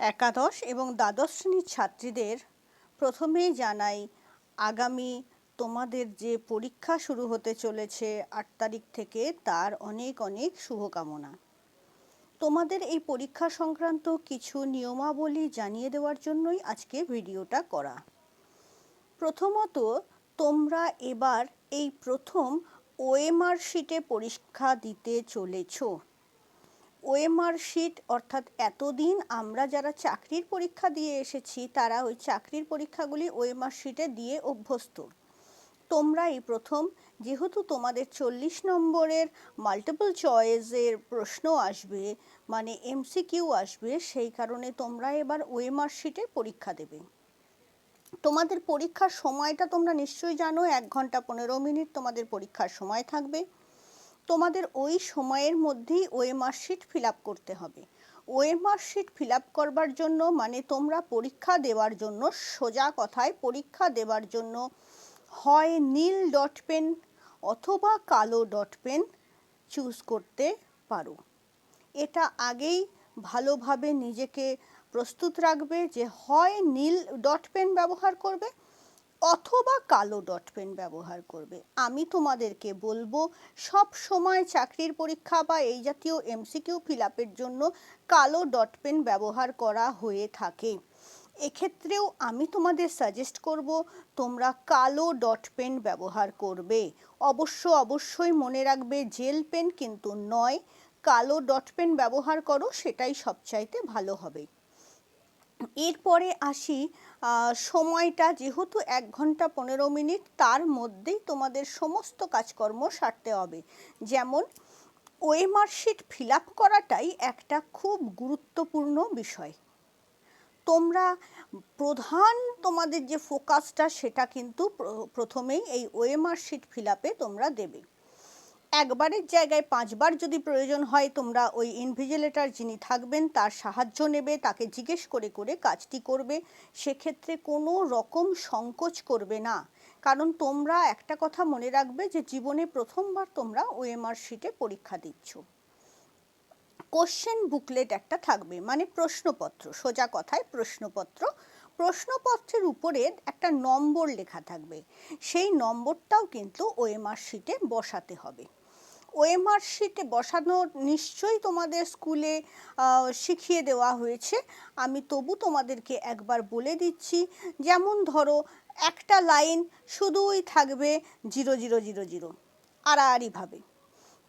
একাদশ এবং দ্বাদশ শ্রেণির ছাত্রীদের প্রথমেই জানাই, আগামী তোমাদের যে পরীক্ষা শুরু হতে চলেছে আট তারিখ থেকে তার অনেক অনেক শুভকামনা। তোমাদের এই পরীক্ষা সংক্রান্ত কিছু নিয়মাবলী জানিয়ে দেওয়ার জন্যই আজকে ভিডিওটা করা। প্রথমত, তোমরা এবার এই প্রথম ওএমআর শিটে পরীক্ষা দিতে চলেছো। ওএমআর শিট অর্থাৎ এতদিন আমরা যারা চাকরির পরীক্ষা দিয়ে এসেছি, তারা ওই চাকরির পরীক্ষাগুলি ওএমআর শিটে দিয়ে অভ্যস্ত। তোমরা এই প্রথম, যেহেতু তোমাদের চল্লিশ নম্বরের মাল্টিপল চয়েসের প্রশ্ন আসবে মানে এমসিকিউ আসবে, সেই কারণে তোমরা এবার ওএমআর শিটে পরীক্ষা দেবে। তোমাদের পরীক্ষার সময়টা তোমরা নিশ্চয়ই জানো, এক ঘণ্টা পনেরো মিনিট তোমাদের পরীক্ষার সময় থাকবে। তোমাদের ওই সময়ের মধ্যেই ওএমআর শিট ফিল আপ করতে হবে। ওএমআর শিট ফিল আপ করবার জন্য মানে তোমরা পরীক্ষা দেওয়ার জন্য, সোজা কথায় পরীক্ষা দেওয়ার জন্য হয় নীল ডট পেন অথবা কালো ডট পেন চুজ করতে পারো। এটা আগেই ভালোভাবে নিজেকে প্রস্তুত রাখবে যে হয় নীল ডট পেন ব্যবহার করবে অথবা কালো ডট পেন ব্যবহার করবে। আমি তোমাদেরকে বলব, সব সময় চাকরির পরীক্ষা বা এই জাতীয় এমসিকিউ ফিল আপের জন্য কালো ডট পেন ব্যবহার করা হয়ে থাকে। এক্ষেত্রেও আমি তোমাদের সাজেস্ট করব, তোমরা কালো ডট পেন ব্যবহার করবে। অবশ্য অবশ্যই মনে রাখবে, জেল পেন কিন্তু নয়। কালো ডট পেন ব্যবহার করো, সেটাই সবচাইতে ভালো হবে। এরপরে আসি সময়টা যেহেতু এক ঘণ্টা পনেরো মিনিট, তার মধ্যেই তোমাদের সমস্ত কাজকর্ম সারতে হবে। যেমন ওএমআর শিট ফিল আপ করাটাই একটা খুব গুরুত্বপূর্ণ বিষয়। তোমরা প্রধান তোমাদের যে ফোকাসটা, সেটা কিন্তু প্রথমেই এই ওএমআর শিট ফিল আপে তোমরা দেবে। একবারের জায়গায় পাঁচবার যদি প্রয়োজন হয়, তোমরা ওই ইনভিজিলেটার যিনি থাকবেন, তার সাহায্য নেবে, তাকে জিজ্ঞেস করে করে কাজটি করবে। সেক্ষেত্রে কোনো রকম সংকোচ করবে না। কারণ তোমরা একটা কথা মনে রাখবে যে, জীবনে প্রথমবার তোমরা ওএমআর শিটে পরীক্ষা দিচ্ছ। কোশ্চেন বুকলেট একটা থাকবে মানে প্রশ্নপত্র, সোজা কথায় প্রশ্নপত্র। প্রশ্নপত্রের উপরে একটা নম্বর লেখা থাকবে। সেই নম্বরটাও কিন্তু ওএমআর শিটে বসাতে হবে। ওএমআর শিটে বসানো নিশ্চয়ই তোমাদের স্কুলে শিখিয়ে দেওয়া হয়েছে। আমি তবু তোমাদেরকে একবার বলে দিচ্ছি, যেমন ধরো, একটা লাইন শুধুই থাকবে জিরো জিরো জিরো জিরো আড়াআড়িভাবে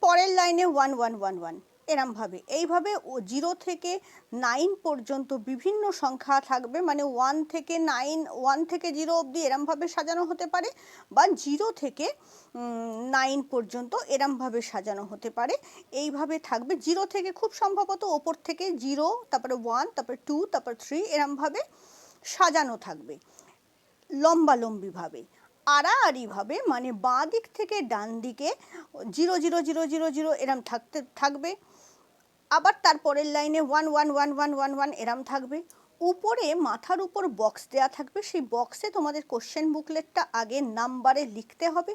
পরের লাইনে ওয়ান ওয়ান ওয়ান ওয়ান। এরমভাবে। এইভাবে জিরো থেকে নাইন পর্যন্ত বিভিন্ন সংখ্যা থাকবে মানে ওয়ান থেকে নাইন, ওয়ান থেকে জিরো অবধি এরমভাবে সাজানো হতে পারে বা জিরো থেকে নাইন পর্যন্ত এরমভাবে সাজানো হতে পারে। এইভাবে থাকবে। জিরো থেকে খুব সম্ভবত ওপর থেকে জিরো, তারপরে ওয়ান, তারপরে টু, তারপর থ্রি এরমভাবে সাজানো থাকবে। লম্বালম্বিভাবে। আড়াআড়িভাবে মানে বাঁ দিক থেকে ডান দিকে zero zero zero zero zero এরম থাকতে, থাকবে। আবার তারপরের লাইনে one one one one one one এরম থাকবে। উপরে মাথার উপর বক্স দেওয়া থাকবে। সেই বক্সে তোমাদের কোশ্চেন বুকলেটটা আগে নাম্বারে লিখতে হবে।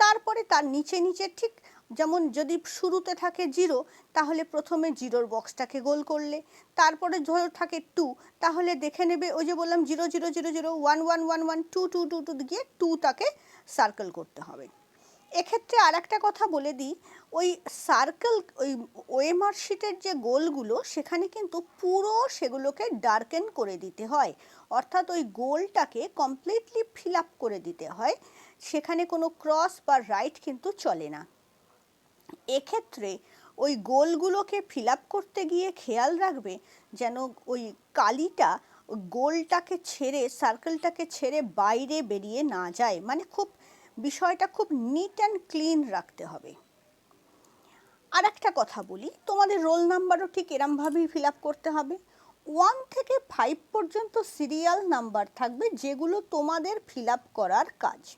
তারপরে তার নিচে নিচে ঠিক যেমন যদি শুরুতে থাকে জিরো তাহলে প্রথমে জিরোর বক্সটাকে গোল করলে। তারপরে ধরো থাকে টু তাহলে দেখে নেবে ওই যে বললাম zero zero zero zero one one one one two two two two গিয়ে টুটাকে সার্কেল করতে হবে। এক্ষেত্রে আর একটা কথা বলে দিই, ওই সার্কেল ওই ওএমআর শিটের যে গোলগুলো, সেখানে কিন্তু পুরো সেগুলোকে ডার্কেন করে দিতে হয়। অর্থাৎ ওই গোলটাকে কমপ্লিটলি ফিল আপ করে দিতে হয়। সেখানে কোনো ক্রস বা রাইট কিন্তু চলে না। এক্ষেত্রে ওই গোলগুলোকে ফিল আপ করতে গিয়ে খেয়াল রাখবে যেন ওই কালিটা গোলটাকে ছেড়ে সার্কেলটাকে ছেড়ে বাইরে বেরিয়ে না যায়। মানে খুব বিষয়টা খুব নিট অ্যান্ড ক্লিন রাখতে হবে। আর একটা কথা বলি, তোমাদের রোল নাম্বারও ঠিক এরমভাবেই ফিল আপ করতে হবে। ওয়ান থেকে ফাইভ পর্যন্ত সিরিয়াল নাম্বার থাকবে যেগুলো তোমাদের ফিল আপ করার কাজ।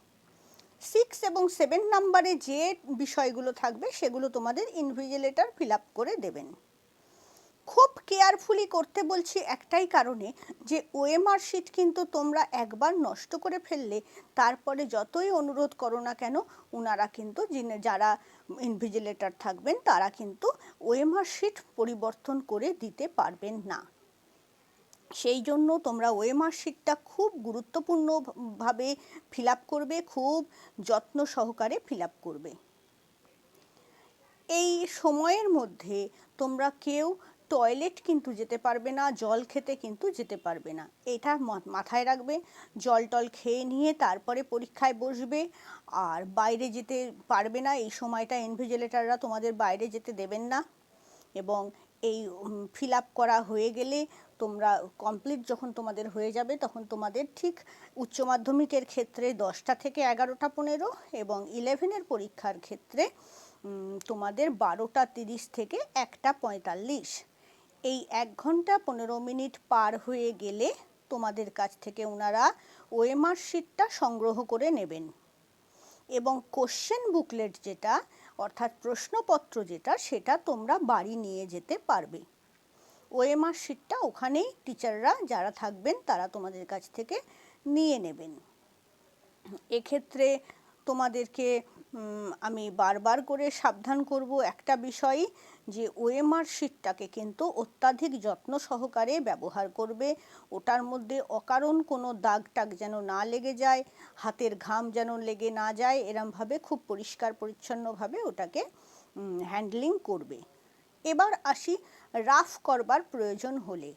সিক্স এবং সেভেন নাম্বারে যে বিষয়গুলো থাকবে সেগুলো তোমাদের ইনভিজিলেটার ফিল আপ করে দেবেন। খুব কেয়ারফুলি করতে বলছি একটাই কারণে যে ওএমআর শিট কিন্তু তোমরা একবার নষ্ট করে ফেললে তারপরে যতই অনুরোধ করো না কেন ওনারা কিন্তু যিনি যারা ইনভিজিলেটার থাকবেন, তারা কিন্তু ওএমআর শিট পরিবর্তন করে দিতে পারবেন না। সেই জন্য তোমরা ওএমআর শিটটা খুব গুরুত্বপূর্ণভাবে ফিল করবে, খুব যত্ন সহকারে ফিল করবে। এই সময়ের মধ্যে তোমরা কেউ টয়লেট কিন্তু যেতে পারবে না, জল খেতে কিন্তু যেতে পারবে না। এটা মাথায় রাখবে, জল টল খেয়ে নিয়ে তারপরে পরীক্ষায় বসবে। আর বাইরে যেতে পারবে না, এই সময়টা ইনভিজিলেটাররা তোমাদের বাইরে যেতে দেবেন না। এবং এই ফিল আপ করা হয়ে গেলে তোমরা কমপ্লিট যখন তোমাদের হয়ে যাবে তখন তোমাদের ঠিক উচ্চ মাধ্যমিকের ক্ষেত্রে দশটা থেকে এগারোটা পনেরো এবং ইলেভেনের পরীক্ষার ক্ষেত্রে তোমাদের বারোটা তিরিশ থেকে একটা পঁয়তাল্লিশ। এই এক ঘণ্টা পনেরো মিনিট পার হয়ে গেলে তোমাদের কাছ থেকে ওনারা ওএমআর শিটটা সংগ্রহ করে নেবেন। এবং কোশ্চেন বুকলেট যেটা, অর্থাৎ প্রশ্নপত্র যেটা, সেটা তোমরা বাড়ি নিয়ে যেতে পারবে। ওএমআর শিটটা ওখানেই টিচাররা যারা থাকবেন, তারা তোমাদের কাছ থেকে নিয়ে নেবেন। এক্ষেত্রে তোমাদেরকে আমি বারবার করে সাবধান করব একটা বিষয়ই যে ওএমআর শিটটাকে কিন্তু অত্যাধিক যত্ন সহকারে ব্যবহার করবে। ওটার মধ্যে অকারণ কোনো দাগ টাগ যেন না লেগে যায়, হাতের ঘাম যেন লেগে না যায়, এরমভাবে খুব পরিষ্কার পরিচ্ছন্নভাবে ওটাকে হ্যান্ডলিং করবে। এবার আসি রাফ করবার প্রয়োজন হলে।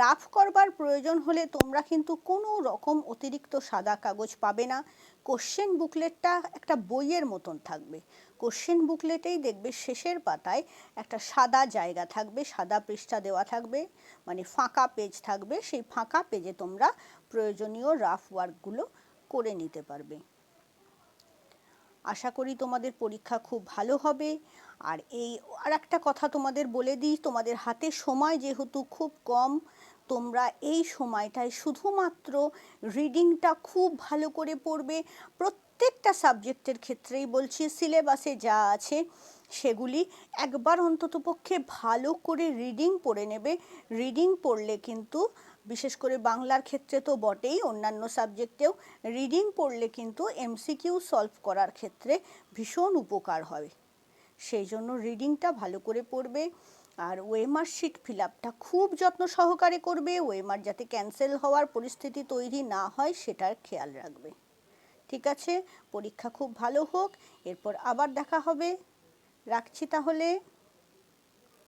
রাফ করবার প্রয়োজন হলে তোমরা কিন্তু কোনো রকম অতিরিক্ত সাদা কাগজ পাবে না। কোশ্চেন বুকলেটটা একটা বইয়ের মতন থাকবে। কোশ্চেন বুকলেটেই দেখবে শেষের পাতায় একটা সাদা জায়গা থাকবে, সাদা পৃষ্ঠা দেওয়া থাকবে মানে ফাঁকা পেজ থাকবে। সেই ফাঁকা পেজে তোমরা প্রয়োজনীয় রাফ ওয়ার্কগুলো করে নিতে পারবে। আশা করি তোমাদের পরীক্ষা খুব ভালো হবে। আর এই আর একটা কথা তোমাদের বলে দিই, তোমাদের হাতে সময় যেহেতু খুব কম, তোমরা এই সময়টায় শুধুমাত্র রিডিংটা খুব ভালো করে পড়বে। প্রত্যেকটা সাবজেক্টের ক্ষেত্রেই বলছি সিলেবাসে যা আছে সেগুলি একবার অন্ততপক্ষে ভালো করে রিডিং পড়ে নেবে। রিডিং পড়লে কিন্তু, বিশেষ করে বাংলার ক্ষেত্রে তো বটেই, অন্যান্য সাবজেক্টেও রিডিং পড়লে কিন্তু এমসিকিউ সলভ করার ক্ষেত্রে ভীষণ উপকার হবে সেই জন্য রিডিংটা ভালো করে পড়বে, আর ওয়েমার শিট ফিল আপটা খুব যত্ন সহকারে করবে ওয়েমার যাতে ক্যান্সেল হওয়ার পরিস্থিতি তৈরি না হয়, সেটার খেয়াল রাখবে। ঠিক আছে? পরীক্ষা খুব ভালো হোক, এরপর আবার দেখা হবে। রাখছি তাহলে।